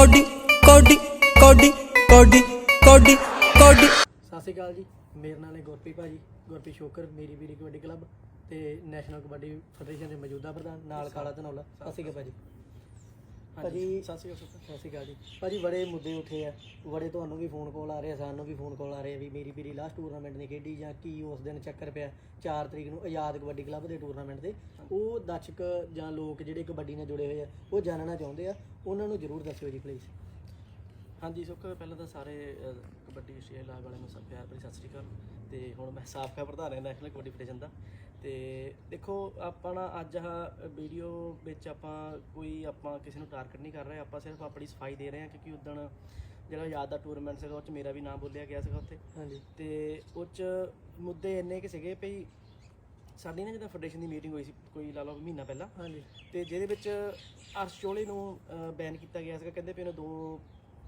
Cody ਕੋਡੀ ਕੋਡੀ ਕੋਡੀ ਕੋਡੀ ਕੋਡੀ। ਸਤਿ ਸ਼੍ਰੀ ਅਕਾਲ ਜੀ, ਮੇਰੇ ਨਾਲ ਹੈ ਗੁਰਪ੍ਰੀਤ ਭਾਜੀ, ਗੁਰਪ੍ਰੀਤ ਸ਼ੋਕਰ, ਮੇਰੀ ਵੀਰੀ ਕਬੱਡੀ ਕਲੱਬ ਤੇ ਨੈਸ਼ਨਲ ਕਬੱਡੀ ਫੈਡਰੇਸ਼ਨ ਦੇ ਮੌਜੂਦਾ ਪ੍ਰਧਾਨ, ਨਾਲ ਕਾਲਾ ਧਨੌਲਾ। ਸਤਿ ਸ਼੍ਰੀ ਅਕਾਲ ਭਾਜੀ। ਭਾਜੀ ਸਤਿ ਸ਼੍ਰੀ ਅਕਾਲ ਸਤਿ ਸ਼੍ਰੀ ਅਕਾਲ ਜੀ। ਭਾਜੀ ਬੜੇ ਮੁੱਦੇ ਉੱਠੇ ਆ। ਬੜੇ ਤੁਹਾਨੂੰ ਵੀ ਫੋਨ ਕਾਲ ਆ ਰਹੇ ਆ ਸਾਨੂੰ ਵੀ ਫੋਨ ਕਾਲ ਆ ਰਹੇ ਆ ਵੀ ਮੇਰੀ ਵੀਰੀ ਲਾਸਟ ਟੂਰਨਾਮੈਂਟ ਨਹੀਂ ਖੇਡੀ ਜਾਂ ਕੀ ਉਸ ਦਿਨ ਚੱਕਰ ਪਿਆ। 4 ਤਰੀਕ ਨੂੰ ਆਜ਼ਾਦ ਕਬੱਡੀ ਕਲੱਬ ਦੇ ਟੂਰਨਾਮੈਂਟ ਦੇ ਉਹ ਦਰਸ਼ਕ ਜਾਂ ਲੋਕ ਜਿਹੜੇ ਕਬੱਡੀ ਨਾਲ ਜੁੜੇ ਹੋਏ ਆ ਉਹ ਜਾਣਨਾ ਚਾਹੁੰਦੇ ਆ। ਉਹਨਾਂ ਨੂੰ ਜ਼ਰੂਰ ਦੱਸਿਓ ਜੀ ਪਲੀਜ਼ ਹਾਂਜੀ ਸੁੱਖ ਪਹਿਲਾਂ ਤਾਂ ਸਾਰੇ ਅਹ, ਕਬੱਡੀ ਆਸਟ੍ਰੇਲੀਆ ਲਾਗ ਵਾਲਿਆਂ ਨੂੰ ਸਭ ਪਿਆਰ ਭਰੀ ਸਤਿ ਸ੍ਰੀ ਅਕਾਲ। ਤੇ ਹੁਣ ਮੈਂ ਸਾਬਕਾ ਪ੍ਰਧਾਨ ਹਾਂ ਨੈਸ਼ਨਲ ਕਬੱਡੀ ਫੈਡਰੇਸ਼ਨ ਦਾ। ਤੇ ਦੇਖੋ ਆਪਾਂ ਨਾ ਅੱਜ ਆ ਵੀਡੀਓ ਵਿੱਚ ਆਪਾਂ ਕੋਈ ਆਪਾਂ ਕਿਸੇ ਨੂੰ ਟਾਰਗੇਟ ਨਹੀਂ ਕਰ ਰਹੇ ਆਪਾਂ ਸਿਰਫ ਆਪਣੀ ਸਫ਼ਾਈ ਦੇ ਰਹੇ ਹਾਂ ਕਿਉਂਕਿ ਉਦੋਂ ਜਿਹੜਾ ਯਾਦ ਦਾ ਟੂਰਨਾਮੈਂਟ ਸੀਗਾ ਉਹ ਚ ਮੇਰਾ ਵੀ ਨਾਮ ਬੋਲਿਆ ਗਿਆ ਸੀਗਾ ਉੱਥੇ। ਹਾਂਜੀ। ਤੇ ਉਹ ਚ ਮੁੱਦੇ ਇੰਨੇ ਕਿ ਸੀਗੇ ਭਈ ਸਾਡੀ ਨਾ ਜਦੋਂ ਫੈਡਰੇਸ਼ਨ ਦੀ ਮੀਟਿੰਗ ਹੋਈ ਸੀ ਕੋਈ ਲਾ ਲਓ ਮਹੀਨਾ ਪਹਿਲਾਂ। ਹਾਂਜੀ। ਤੇ ਜਿਹਦੇ ਵਿੱਚ ਅਰਸ਼ ਚੋਲੇ ਨੂੰ ਬੈਨ ਕੀਤਾ ਗਿਆ ਸੀਗਾ ਕਹਿੰਦੇ ਪਏ ਨੇ ਦੋ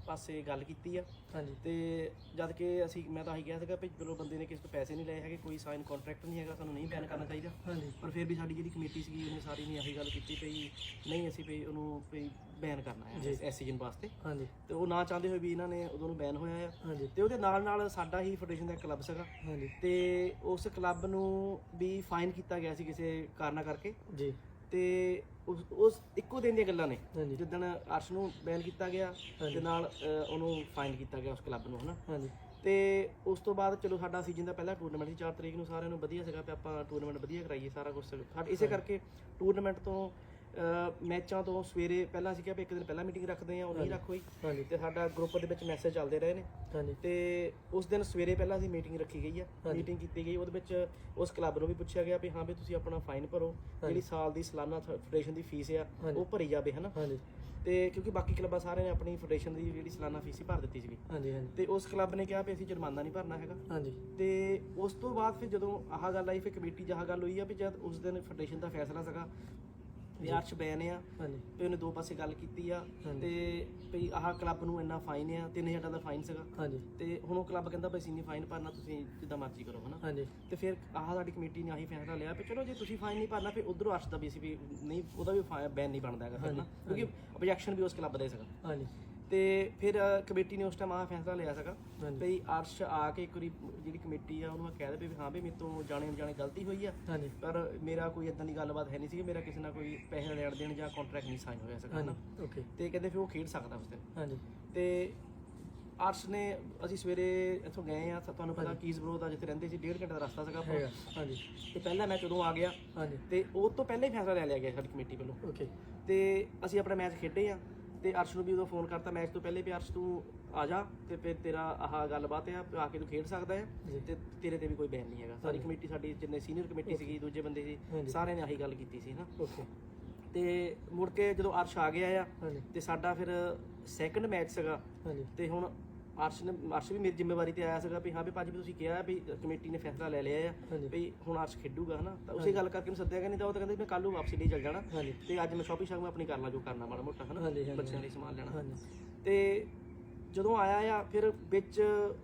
ਪਾਸੇ ਗੱਲ ਕੀਤੀ ਆ। ਹਾਂਜੀ। ਤੇ ਜਦ ਕਿ ਅਸੀਂ ਮੈਂ ਤਾਂ ਆਹੀ ਕਿਹਾ ਸੀਗਾ ਵੀ ਚਲੋ ਬੰਦੇ ਨੇ ਕਿਸੇ ਤੋਂ ਪੈਸੇ ਨਹੀਂ ਲਏ ਹੈਗੇ ਕੋਈ ਸਾਈਨ ਕੰਟਰੈਕਟ ਨਹੀਂ ਹੈਗਾ ਸਾਨੂੰ ਨਹੀਂ ਬੈਨ ਕਰਨਾ ਚਾਹੀਦਾ। ਹਾਂਜੀ। ਪਰ ਫਿਰ ਵੀ ਸਾਡੀ ਜਿਹੜੀ ਕਮੇਟੀ ਸੀਗੀ ਉਹਨੇ ਸਾਰੀ ਨੇ ਆਹੀ ਗੱਲ ਕੀਤੀ ਪਈ ਨਹੀਂ ਅਸੀਂ ਵੀ ਉਹਨੂੰ ਵੀ ਬੈਨ ਕਰਨਾ ਹੈ ਇਸ ਸੀਜ਼ਨ ਵਾਸਤੇ। ਹਾਂਜੀ। ਤੇ ਉਹ ਨਾ ਚਾਹੁੰਦੇ ਹੋਏ ਵੀ ਇਹਨਾਂ ਨੇ ਉਦੋਂ ਨੂੰ ਬੈਨ ਹੋਇਆ ਆ। ਹਾਂਜੀ। ਤੇ ਉਹਦੇ ਨਾਲ ਨਾਲ ਸਾਡਾ ਹੀ ਫੈਡਰੇਸ਼ਨ ਦਾ ਕਲੱਬ ਸੀਗਾ। ਹਾਂਜੀ। ਤੇ ਉਸ ਕਲੱਬ ਨੂੰ ਵੀ ਫਾਈਨ ਕੀਤਾ ਗਿਆ ਸੀ ਕਿਸੇ ਕਾਰਨਾ ਕਰਕੇ। ਜੀ। ਤੇ ਉਸ ਉਸ ਇੱਕੋ ਦਿਨ ਦੀਆਂ ਗੱਲਾਂ ਨੇ। ਹਾਂਜੀ। ਜਿੱਦਣ ਅਰਸ਼ ਨੂੰ ਬੈਨ ਕੀਤਾ ਗਿਆ ਤੇ ਨਾਲ ਉਹਨੂੰ ਫਾਈਨ ਕੀਤਾ ਗਿਆ ਉਸ ਕਲੱਬ ਨੂੰ ਹਨਾ? ਹਾਂਜੀ। ਤੇ ਉਸ ਤੋਂ ਬਾਅਦ ਚਲੋ ਸਾਡਾ ਸੀਜ਼ਨ ਦਾ ਪਹਿਲਾ ਟੂਰਨਾਮੈਂਟ ਸੀ 4 ਤਰੀਕ ਨੂੰ ਸਾਰਿਆਂ ਨੂੰ ਵਧੀਆ ਸੀਗਾ ਕਿ ਆਪਾਂ ਟੂਰਨਾਮੈਂਟ ਵਧੀਆ ਕਰਾਈਏ ਸਾਰਾ ਕੁਝ ਸਾਡੇ ਇਸੇ ਕਰਕੇ ਟੂਰਨਾਮੈਂਟ ਤੋਂ ਮੈਚਾਂ ਤੋਂ ਸਵੇਰੇ ਪਹਿਲਾਂ ਅਸੀਂ ਕਿਹਾ ਵੀ ਇੱਕ ਦਿਨ ਪਹਿਲਾਂ ਮੀਟਿੰਗ ਰੱਖਦੇ ਆ ਉਹ ਨਹੀਂ ਰੱਖ ਹੋਈ। ਹਾਂਜੀ। ਤੇ ਸਾਡਾ ਗਰੁੱਪ ਦੇ ਵਿੱਚ ਮੈਸੇਜ ਚੱਲਦੇ ਰਹੇ ਨੇ। ਹਾਂਜੀ। ਤੇ ਉਸ ਦਿਨ ਸਵੇਰੇ ਪਹਿਲਾਂ ਅਸੀਂ ਮੀਟਿੰਗ ਰੱਖੀ ਗਈ ਆ। ਮੀਟਿੰਗ ਕੀਤੀ ਗਈ। ਉਹਦੇ ਵਿੱਚ ਉਸ ਕਲੱਬ ਨੂੰ ਵੀ ਪੁੱਛਿਆ ਗਿਆ ਵੀ ਹਾਂ ਵੀ ਤੁਸੀਂ ਆਪਣਾ ਫਾਈਨ ਭਰੋ। ਜਿਹੜੀ ਸਾਲ ਦੀ ਸਾਲਾਨਾ ਫੈਡਰੇਸ਼ਨ ਦੀ ਫੀਸ ਆ ਉਹ ਭਰੀ ਜਾਵੇ ਹਨਾ? ਹਾਂਜੀ। ਤੇ ਕਿਉਂਕਿ ਬਾਕੀ ਕਲੱਬਾਂ ਸਾਰਿਆਂ ਨੇ ਆਪਣੀ ਫੈਡਰੇਸ਼ਨ ਦੀ ਜਿਹੜੀ ਸਾਲਾਨਾ ਫੀਸ ਹੀ ਭਰ ਦਿੱਤੀ ਸੀਗੀ। ਹਾਂਜੀ ਹਾਂਜੀ। ਤੇ ਉਸ ਕਲੱਬ ਨੇ ਕਿਹਾ ਵੀ ਅਸੀਂ ਜੁਰਮਾਨਾ ਨਹੀਂ ਭਰਨਾ ਹੈਗਾ। ਹਾਂਜੀ। ਤੇ ਉਸ ਤੋਂ ਬਾਅਦ ਫਿਰ ਜਦੋਂ ਆਹ ਗੱਲ ਆਈ ਫਿਰ ਕਮੇਟੀ 'ਚ ਆਹ ਗੱਲ ਹੋਈ ਆ ਵੀ ਜਦ ਉਸ ਦਿਨ ਫੈਡਰੇਸ਼ਨ ਦਾ ਫੈਸਲਾ ਸੀਗਾ ਵੀ ਅਰਸ਼ ਬੈਨ ਆ ਹਾਂਜੀ। ਤੇ ਉਹਨੇ ਦੋ ਪਾਸੇ ਗੱਲ ਕੀਤੀ ਆ ਤੇ ਵੀ ਆਹ ਕਲੱਬ ਨੂੰ ਇੰਨਾ ਫਾਈਨ ਆ 3000 ਦਾ ਫਾਈਨ ਸੀਗਾ। ਹਾਂਜੀ। ਤੇ ਹੁਣ ਉਹ ਕਲੱਬ ਕਹਿੰਦਾ ਬਈ ਅਸੀਂ ਨਹੀਂ ਫਾਈਨ ਭਰਨਾ ਤੁਸੀਂ ਜਿੱਦਾਂ ਮਰਜ਼ੀ ਕਰੋ ਹਨਾ। ਹਾਂਜੀ। ਤੇ ਫਿਰ ਆਹ ਸਾਡੀ ਕਮੇਟੀ ਨੇ ਆਹੀ ਫੈਸਲਾ ਲਿਆ ਵੀ ਚਲੋ ਜੇ ਤੁਸੀਂ ਫਾਈਨ ਨਹੀਂ ਭਰਨਾ ਫਿਰ ਉਧਰੋਂ ਅਰਸ਼ ਦਾ ਵੀ ਨਹੀਂ ਉਹਦਾ ਵੀ ਬੈਨ ਨਹੀਂ ਬਣਦਾ ਹੈਗਾ ਫਿਰ ਨਾ ਕਿਉਂਕਿ ਆਬਜੈਕਸ਼ਨ ਵੀ ਉਸ ਕਲੱਬ ਦਾ ਹੀ ਸੀਗਾ। ਹਾਂਜੀ। ਤੇ ਫਿਰ ਕਮੇਟੀ ਨੇ ਉਸ ਟਾਈਮ ਆਹ ਫੈਸਲਾ ਲਿਆ ਸੀਗਾ। ਵੀ ਅਰਸ਼ ਆ ਕੇ ਇੱਕ ਵਾਰੀ ਜਿਹੜੀ ਕਮੇਟੀ ਆ ਉਹਨੂੰ ਕਹਿ ਦੇ ਵੀ ਹਾਂ ਵੀ ਮੇਰੇ ਤੋਂ ਜਾਣੇ ਅਣਜਾਣੇ ਗਲਤੀ ਹੋਈ ਆ। ਪਰ ਮੇਰਾ ਕੋਈ ਇਦਾਂ ਦੀ ਗੱਲਬਾਤ ਹੈ ਨਹੀਂ ਸੀ ਮੇਰਾ ਕਿਸੇ ਨਾਲ ਕੋਈ ਪੈਸੇ ਲੈਣ ਦੇਣ ਜਾਂ ਕੰਟਰੈਕਟ ਨਹੀਂ ਸਾਈਨ ਹੋਇਆ ਸੀਗਾ ਹਨਾ? ਓਕੇ ਤੇ ਕਹਿੰਦੇ ਫਿਰ ਉਹ ਖੇਡ ਸਕਦਾ ਉਸ ਦਿਨ। ਹਾਂਜੀ। ਤੇ ਅਰਸ਼ ਨੇ ਅਸੀਂ ਸਵੇਰੇ ਇੱਥੋਂ ਗਏ ਆ ਤੁਹਾਨੂੰ ਪਤਾ ਕੀਸ ਬਰੋ ਦਾ ਜਿੱਥੇ ਰਹਿੰਦੇ ਸੀ ਡੇਢ ਘੰਟੇ ਦਾ ਰਸਤਾ ਸੀਗਾ ਹਾਂਜੀ। ਤੇ ਪਹਿਲਾ ਮੈਚ ਉਦੋਂ ਆ ਗਿਆ। ਹਾਂਜੀ। ਤੇ ਉਹ ਤੋਂ ਪਹਿਲਾਂ ਹੀ ਫੈਸਲਾ ਲੈ ਲਿਆ ਗਿਆ ਸਾਡੀ ਕਮੇਟੀ ਵੱਲੋਂ। ਓਕੇ ਤੇ ਅਸੀਂ ਆਪਣਾ ਮੈਚ ਖੇਡੇ ਆ। ਤੇ ਅਰਸ਼ ਨੂੰ ਵੀ ਉਦੋਂ ਫੋਨ ਕਰਤਾ ਮੈਚ ਤੋਂ ਪਹਿਲੇ ਵੀ ਅਰਸ਼ ਤੂੰ ਆ ਜਾ ਤੇ ਫਿਰ ਤੇਰਾ ਆਹ ਗੱਲਬਾਤ ਆ ਆ ਕੇ ਤੂੰ ਖੇਡ ਸਕਦਾ ਹੈ। ਤੇ ਤੇਰੇ ਤੇ ਵੀ ਕੋਈ ਬੈਨ ਨਹੀਂ ਹੈਗਾ। ਸਾਰੀ ਕਮੇਟੀ ਸਾਡੀ ਜਿੰਨੇ ਸੀਨੀਅਰ ਕਮੇਟੀ ਸੀਗੀ ਦੂਜੇ ਬੰਦੇ ਸੀ। ਸਾਰਿਆਂ ਨੇ ਆਹੀ ਗੱਲ ਕੀਤੀ ਸੀ ਨਾ। ਓਕੇ। ਤੇ ਮੁੜ ਕੇ ਜਦੋਂ ਅਰਸ਼ ਆ ਗਿਆ ਆ ਤੇ ਸਾਡਾ ਫਿਰ ਸੈਕੰਡ ਮੈਚ ਸੀਗਾ। ਤੇ ਹੁਣ ਅਰਸ਼ ਨੇ ਅਰਸ਼ ਵੀ ਮੇਰੀ ਜ਼ਿੰਮੇਵਾਰੀ ਤੇ ਆਇਆ ਸੀਗਾ ਵੀ ਹਾਂ ਵੀ ਭਾਜੀ ਵੀ ਤੁਸੀਂ ਕਿਹਾ ਵੀ ਕਮੇਟੀ ਨੇ ਫੈਸਲਾ ਲੈ ਲਿਆ ਆ ਹਾਂਜੀ। ਵੀ ਹੁਣ ਅਰਸ਼ ਖੇਡੂਗਾ ਹਨਾ? ਤਾਂ ਉਸੇ ਗੱਲ ਕਰਕੇ ਨੂੰ ਸੱਦਿਆ ਗਿਆ ਨਹੀਂ ਤਾਂ ਉਹ ਤਾਂ ਕਹਿੰਦੇ ਮੈਂ ਕੱਲ ਨੂੰ ਵਾਪਸੀ ਲਈ ਚੱਲ ਜਾਣਾ ਹਾਂਜੀ। ਤੇ ਅੱਜ ਮੈਂ ਸ਼ਾਪਿੰਗ ਸ਼ਾਪਿੰਗ ਆਪਣੀ ਕਰ ਲਾਂ ਜੋ ਕਰਨਾ ਮਾੜਾ ਮੋਟਾ ਹਨਾ? ਹਾਂਜੀ, ਹਾਂਜੀ, ਬੱਚਿਆਂ ਲਈ ਸਮਾਨ ਲੈਣਾ। ਹਾਂਜੀ। ਤੇ ਜਦੋਂ ਆਇਆ ਆ ਫਿਰ ਵਿੱਚ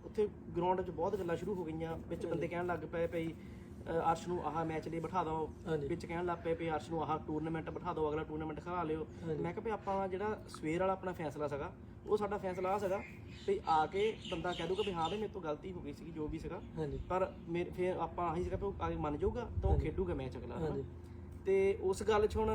ਉੱਥੇ ਗਰਾਊਂਡ 'ਚ ਬਹੁਤ ਗੱਲਾਂ ਸ਼ੁਰੂ ਹੋ ਗਈਆਂ ਵਿੱਚ ਬੰਦੇ ਕਹਿਣ ਲੱਗ ਪਏ ਭਈ ਅ, ਅਰਸ਼ ਨੂੰ ਆਹ ਮੈਚ ਲਈ ਬਿਠਾ ਦਿਓ। ਹਾਂਜੀ। ਵਿੱਚ ਕਹਿਣ ਲੱਗ ਪਏ ਵੀ ਅਰਸ਼ ਨੂੰ ਆਹ ਟੂਰਨਾਮੈਂਟ ਬਿਠਾ ਦਿਓ ਅਗਲਾ ਟੂਰਨਾਮੈਂਟ ਖੜਾ ਲਿਓ। ਹਾਂਜੀ। ਮੈਂ ਕਿਹਾ ਵੀ ਆਪਾਂ ਜਿਹੜਾ ਸਵੇਰ ਵਾਲਾ ਆਪਣਾ ਫੈਸਲਾ ਸੀਗਾ ਉਹ ਸਾਡਾ ਫੈਸਲਾ ਆ ਸੀਗਾ ਵੀ ਆ ਕੇ ਬੰਦਾ ਕਹਿ ਦੂਗਾ ਵੀ ਹਾਂ ਵੀ ਮੇਰੇ ਤੋਂ ਗਲਤੀ ਹੋ ਗਈ ਸੀਗੀ ਜੋ ਵੀ ਸੀਗਾ। ਹਾਂਜੀ। ਪਰ ਮੇਰੇ ਫਿਰ ਆਪਾਂ ਆਹੀ ਸੀਗਾ ਵੀ ਉਹ ਆ ਕੇ ਮੰਨ ਜਾਊਗਾ ਤਾਂ ਉਹ ਖੇਡੂਗਾ ਮੈਚ ਅਗਲਾ ਹਨਾ? ਹਾਂਜੀ। ਤੇ ਉਸ ਗੱਲ 'ਚ ਹੁਣ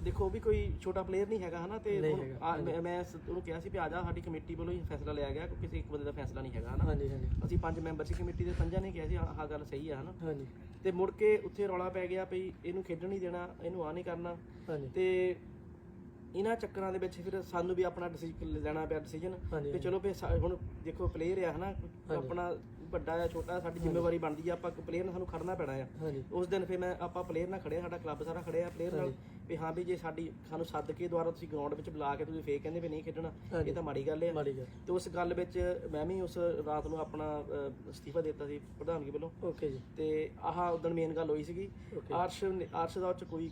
ਦੇਖੋ ਉਹ ਵੀ ਕੋਈ ਛੋਟਾ ਪਲੇਅਰ ਨਹੀਂ ਹੈਗਾ ਹਨਾ? ਤੇ ਨਹੀਂ ਹੁਣ ਹੈਗਾ, ਆ- ਮੈਂ ਮੈਂ ਸ- ਉਹਨੂੰ ਕਿਹਾ ਸੀ ਵੀ ਆ ਜਾ ਸਾਡੀ ਕਮੇਟੀ ਵੱਲੋਂ ਹੀ ਫੈਸਲਾ ਲਿਆ ਗਿਆ ਕਿ ਕਿਸੇ ਇੱਕ ਬੰਦੇ ਦਾ ਫੈਸਲਾ ਨਹੀਂ ਹੈਗਾ ਹਨਾ? ਹਾਂਜੀ ਹਾਂਜੀ। ਅਸੀਂ ਪੰਜ ਮੈਂਬਰ ਸੀ ਕਮੇਟੀ ਦੇ ਪੰਜਾਂ ਨੇ ਕਿਹਾ ਸੀ ਆਹ ਆਹ ਗੱਲ ਸਹੀ ਆ ਹਨਾ? ਹਾਂਜੀ। ਤੇ ਮੁੜ ਕੇ ਉੱਥੇ ਰੌਲਾ ਪੈ ਗਿਆ ਵੀ ਇਹਨੂੰ ਖੇਡਣ ਨਹੀਂ ਦੇਣਾ ਇਹਨੂੰ ਆ ਨਹੀਂ ਕਰਨਾ। ਹਾਂਜੀ। ਤੇ ਇਹਨਾਂ ਚੱਕਰਾਂ ਦੇ ਵਿੱਚ ਫਿਰ ਸਾਨੂੰ ਵੀ ਆਪਣਾ ਡਿਸੀਜਨ ਲੈਣਾ ਪਿਆ ਡਿਸੀਜਨ ਹਾਂਜੀ ਤੇ ਚਲੋ ਵੀ ਸਾ- ਹੁਣ ਦੇਖੋ ਪਲੇਅਰ ਆ ਹਨਾ ਆਪਣਾ ਵੱਡਾ ਆ ਛੋਟਾ ਸਾਡੀ ਜ਼ਿੰਮੇਵਾਰੀ ਬਣਦੀ ਆ ਆਪਾਂ ਪਲੇਅਰ ਨਾਲ ਸਾਨੂੰ ਖੜਨਾ ਪੈਣਾ ਆ। ਹਾਂਜੀ। ਉਸ ਦਿਨ ਫਿਰ ਮੈਂ ਆਪਾਂ ਪਲੇਅਰ ਨਾਲ ਖੜਿਆ ਸਾਡਾ ਕਲੱਬ ਸਾਰਾ ਖੜਿਆ ਪਲੇਅਰ ਨਾਲ। ਵੀ ਹਾਂ ਵੀ ਜੇ ਸਾਡੀ ਸਾਨੂੰ ਸੱਦ ਕੇ ਦੁਬਾਰਾ ਤੁਸੀਂ ਗਰਾਊਂਡ ਵਿੱਚ ਬੁਲਾ ਕੇ ਤੁਸੀਂ ਫੇਕ ਕਹਿੰਦੇ ਵੀ ਨਹੀਂ ਖੇਡਣਾ ਹਾਂਜੀ। ਇਹ ਤਾਂ ਮਾੜੀ ਗੱਲ ਆ। ਮਾੜੀ ਗੱਲ। ਤੇ ਉਸ ਗੱਲ ਵਿੱਚ ਮੈਂ ਵੀ ਉਸ ਰਾਤ ਨੂੰ ਆਪਣਾ ਅਹ, ਅਸਤੀਫਾ ਦੇ ਦਿੱਤਾ ਸੀ ਪ੍ਰਧਾਨਗੀ ਵੱਲੋਂ। ਓਕੇ ਜੀ। ਤੇ ਆਹ ਉਦੋਂ ਮੇਨ ਗੱਲ ਹੋਈ ਸੀਗੀ। Okay. ਆਰਸ਼ ਨੇ- ਆਰਸ਼ ਦਾ ਉਹ 'ਚ ਕੋਈ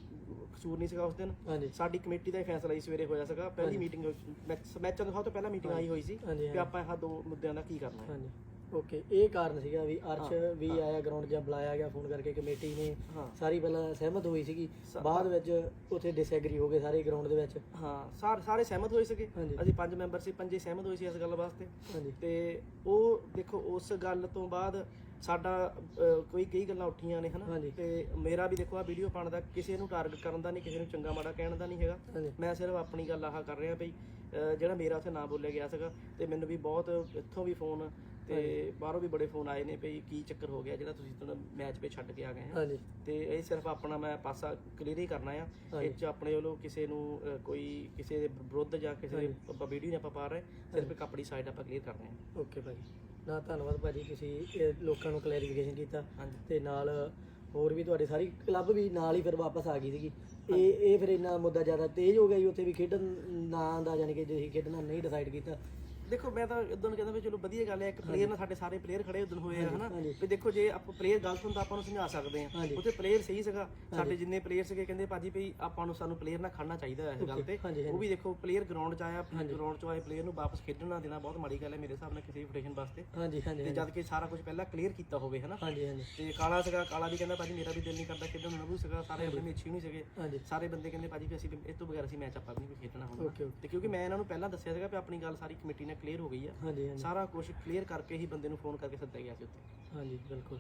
ਕਸੂਰ ਨਹੀਂ ਸੀਗਾ ਉਸ ਦਿਨ। ਹਾਂਜੀ। ਸਾਡੀ ਕਮੇਟੀ ਦਾ ਹੀ ਫੈਸਲਾ ਹੀ ਸਵੇਰੇ ਹੋਇਆ ਸੀਗਾ। ਪਹਿਲੀ ਮੀਟਿੰਗ ਮੈਚਾਂ ਤੋਂ ਸਭ ਤੋਂ ਪਹਿਲਾਂ ਮੀਟਿੰਗ ਆਈ ਹੋਈ ਸੀ ਹਾਂਜੀ ਕਿ ਆਪਾਂ ਇਹ ਦੋ ਮੁੱਦਿਆਂ ਦਾ ਕੀ ਕਰਨਾ ਹੈ। ਹਾਂਜੀ। ਓਕੇ ਇਹ ਕਾਰਨ ਸੀਗਾ ਵੀ ਅਰਸ਼ ਵੀ ਆਇਆ ਗਰਾਊਂਡ 'ਚ ਬੁਲਾਇਆ ਗਿਆ ਫੋਨ ਕਰਕੇ ਕਮੇਟੀ ਨੇ। ਹਾਂ। ਸਾਰੀ ਪਹਿਲਾਂ ਸਹਿਮਤ ਹੋਈ ਸੀਗੀ। ਸ- ਬਾਅਦ ਵਿੱਚ ਉੱਥੇ ਡਿਸਐਗਰੀ ਹੋ ਗਏ ਸਾਰੇ ਗਰਾਊਂਡ ਦੇ ਵਿੱਚ। ਹਾਂ ਸਾਰੇ ਸਾਰੇ ਸਹਿਮਤ ਹੋਏ ਸੀਗੇ। ਹਾਂਜੀ। ਅਸੀਂ ਪੰਜ ਮੈਂਬਰ ਸੀ ਪੰਜੇ ਸਹਿਮਤ ਹੋਏ ਸੀ ਇਸ ਗੱਲ ਵਾਸਤੇ। ਹਾਂਜੀ। ਤੇ ਉਹ ਦੇਖੋ ਉਸ ਗੱਲ ਤੋਂ ਬਾਅਦ ਸਾਡਾ ਅਹ, ਕੋਈ ਕਈ ਗੱਲਾਂ ਉੱਠੀਆਂ ਨੇ ਹਨਾ? ਹਾਂਜੀ। ਤੇ ਮੇਰਾ ਵੀ ਦੇਖੋ ਆ ਵੀਡੀਓ ਪਾਉਣ ਦਾ ਕਿਸੇ ਨੂੰ ਟਾਰਗੇਟ ਕਰਨ ਦਾ ਨਹੀਂ ਕਿਸੇ ਨੂੰ ਚੰਗਾ ਮਾੜਾ ਕਹਿਣ ਦਾ ਨਹੀਂ ਹੈਗਾ। ਹਾਂਜੀ। ਮੈਂ ਸਿਰਫ ਆਪਣੀ ਗੱਲ ਆਹ ਕਰ ਰਿਹਾ ਬਈ ਅਹ, ਜਿਹੜਾ ਮੇਰਾ ਉੱਥੇ ਨਾਂ ਬੋਲਿਆ ਗਿਆ ਸੀਗਾ ਤੇ ਮੈਨੂੰ ਵੀ ਬਹੁਤ ਇੱਥੋਂ ਵੀ ਫੋਨ ਤੇ ਬਾਹਰੋਂ ਵੀ ਬੜੇ ਫੋਨ ਆਏ ਨੇ ਭਈ ਕੀ ਚੱਕਰ ਹੋ ਗਿਆ ਜਿਹੜਾ ਤੁਸੀਂ ਤੁਹਾਨੂੰ ਮੈਚ 'ਤੇ ਛੱਡ ਕੇ ਆ ਗਏ ਆ ਹਾਂਜੀ। ਤੇ ਇਹ ਸਿਰਫ ਆਪਣਾ ਮੈਂ ਪਾਸਾ ਕਲੀਅਰ ਹੀ ਕਰਨਾ ਆ। ਇਹ ਚ ਆਪਣੇ ਵੱਲੋਂ ਕਿਸੇ ਨੂੰ ਕੋਈ ਕਿਸੇ ਦੇ ਵਿਰੁੱਧ ਜਾਂ ਕਿਸੇ ਦੇ ਆਪਾਂ ਵੀਡੀਓ ਨਹੀਂ ਆਪਾਂ ਪਾ ਰਹੇ ਸਿਰਫ ਇੱਕ ਆਪਣੀ ਸਾਈਡ ਆਪਾਂ ਕਲੀਅਰ ਕਰ ਰਹੇ ਹਾਂ ਓਕੇ ਭਾਜੀ। ਨਾ ਧੰਨਵਾਦ ਭਾਜੀ ਤੁਸੀਂ ਇਹ ਲੋਕਾਂ ਨੂੰ ਕਲੈਰੀਫਿਕੇਸ਼ਨ ਕੀਤਾ। ਹਾਂਜੀ। ਤੇ ਨਾਲ ਹੋਰ ਵੀ ਤੁਹਾਡੇ ਸਾਰੀ ਕਲੱਬ ਵੀ ਨਾਲ ਹੀ ਫਿਰ ਵਾਪਸ ਆ ਗਈ ਸੀਗੀ। ਇਹ ਇਹ ਫਿਰ ਇੰਨਾ ਮੁੱਦਾ ਜ਼ਿਆਦਾ ਤੇਜ਼ ਹੋ ਗਿਆ ਜੀ ਉੱਥੇ ਵੀ ਖੇਡਣ ਨਾ ਦਾ ਯਾਨੀ ਕਿ ਜੇ ਅਸੀਂ ਖੇਡਣਾ ਨਹੀਂ ਡਿਸਾਈਡ ਕੀਤਾ ਦੇਖੋ ਮੈਂ ਤਾਂ ਉਦੋਂ ਕਹਿੰਦਾ ਵੀ ਚਲੋ ਵਧੀਆ ਗੱਲ ਹੈ ਇੱਕ ਪਲੇਅਰ ਨਾਲ ਸਾਡੇ ਸਾਰੇ ਪਲੇਅਰ ਖੜੇ ਉਦੋਂ ਹੋਏ ਆ ਹਨਾ। ਵੀ ਦੇਖੋ ਜੇ ਆਪਾਂ ਪਲੇਅਰ ਗਲਤ ਹੁੰਦਾ ਆਪਾਂ ਨੂੰ ਸਮਝਾ ਸਕਦੇ ਆ। ਉੱਥੇ ਪਲੇਅਰ ਸਹੀ ਸੀਗਾ। ਸਾਡੇ ਜਿੰਨੇ ਪਲੇਅਰ ਸੀਗੇ ਕਹਿੰਦੇ ਭਾਜੀ ਭਈ ਆਪਾਂ ਨੂੰ ਸਾਨੂੰ ਪਲੇਅਰ ਨਾਲ ਖੜਨਾ ਚਾਹੀਦਾ ਹੈ ਇਸ ਗੱਲ ਤੇ। ਉਹ ਵੀ ਦੇਖੋ ਪਲੇਅਰ ਗਰਾਊਂਡ 'ਚ ਆਇਆ ਗਰਾਊਂਡ 'ਚੋਂ ਆਏ ਪਲੇਅਰ ਨੂੰ ਵਾਪਸ ਖੇਡਣ ਨਾ ਦੇਣਾ ਬਹੁਤ ਮਾੜੀ ਗੱਲ ਹੈ ਮੇਰੇ ਹਿਸਾਬ ਨਾਲ ਕਿਸੇ ਵੀ ਫੈਡਰੇਸ਼ਨ ਵਾਸਤੇ। ਹਾਂਜੀ ਹਾਂਜੀ ਤੇ ਜਦ ਕਿ ਸਾਰਾ ਕੁਝ ਪਹਿਲਾਂ ਕਲੀਅਰ ਕੀਤਾ ਹੋਵੇ ਹਨਾ? ਹਾਂਜੀ ਹਾਂਜੀ। ਤੇ ਕਾਲਾ ਸੀਗਾ ਕਾਲਾ ਵੀ ਕਹਿੰਦਾ ਭਾਜੀ ਮੇਰਾ ਵੀ ਦਿਲ ਨਹੀਂ ਕਰਦਾ ਖੇਡਣ ਨੂੰ ਨਬੂ ਸੀਗਾ ਸਾਰੇ ਆਪਣੇ ਮੇਚੀ ਨਹੀਂ ਸੀਗੇ। ਸਾਰੇ ਬੰਦੇ ਕਹਿੰਦੇ ਭਾਜੀ ਕਿ ਅਸੀਂ ਵੀ ਇਸ ਤੋਂ ਬਗੈਰ ਅਸੀਂ ਮੈਚ ਆਪਾਂ ਵੀ ਨਹੀਂ ਖੇਡਣਾ ਹੁਣ ਤੇ ਕਿਉਂਕਿ ਮੈਂ ਇਹਨਾਂ ਨੂੰ ਪਹਿਲਾਂ ਦੱਸਿਆ ਸੀਗਾ ਕਿ ਆਪਣੀ ਗੱਲ ਸਾਰੀ ਕਮੇਟੀ ਨਾਲ ਕਲੀਅਰ ਹੋ ਗਈ ਆ ਹਾਂਜੀ ਹਾਂਜੀ। ਸਾਰਾ ਕੁਝ ਕਲੀਅਰ ਕਰਕੇ ਹੀ ਬੰਦੇ ਨੂੰ ਫੋਨ ਕਰਕੇ ਸੱਦਿਆ ਗਿਆ ਸੀ ਉੱਥੇ। ਹਾਂਜੀ ਬਿਲਕੁਲ।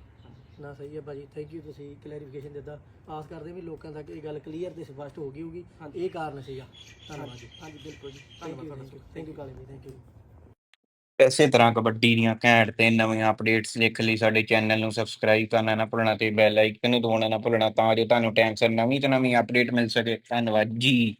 ਨਾ ਸਹੀ ਹੈ ਭਾਜੀ। ਥੈਂਕ ਯੂ ਤੁਸੀਂ ਕਲੈਰੀਫਿਕੇਸ਼ਨ ਦਿੱਤਾ। ਆਸ ਕਰਦੇ ਹਾਂ ਵੀ ਲੋਕਾਂ ਤੱਕ ਇਹ ਗੱਲ ਕਲੀਅਰ ਤੇ ਸਪਸ਼ਟ ਹੋ ਗਈ ਹੋਊਗੀ। ਇਹ ਕਾਰਨ ਸੀਗਾ। ਧੰਨਵਾਦ ਜੀ। ਹਾਂਜੀ ਬਿਲਕੁਲ ਜੀ। ਥੈਂਕ ਧੰਨਵਾਦ ਯੂ ਤੁਹਾਡਾ ਥੈਂਕ ਯੂ ਕਾਲੇ ਜੀ ਥੈਂਕ ਯੂ ਇਸੇ ਤਰ੍ਹਾਂ ਕਬੱਡੀ ਦੀਆਂ ਘੈਂਟ ਤੇ ਨਵੀਆਂ ਅਪਡੇਟਸ ਦੇਖਣ ਲਈ ਸਾਡੇ ਚੈਨਲ ਨੂੰ ਸਬਸਕ੍ਰਾਈਬ ਕਰਨਾ ਨਾ ਭੁੱਲਣਾ ਤੇ ਬੈਲ ਆਈਕਨ ਨੂੰ ਦਬਾਉਣਾ ਨਾ ਭੁੱਲਣਾ ਤਾਂ ਜੋ ਤੁਹਾਨੂੰ ਟਾਈਮ ਸਿਰ ਨਵੀਂ ਤੋਂ ਨਵੀਂ ਅਪਡੇਟ ਮਿਲ ਸਕੇ। ਧੰਨਵਾਦ ਜੀ।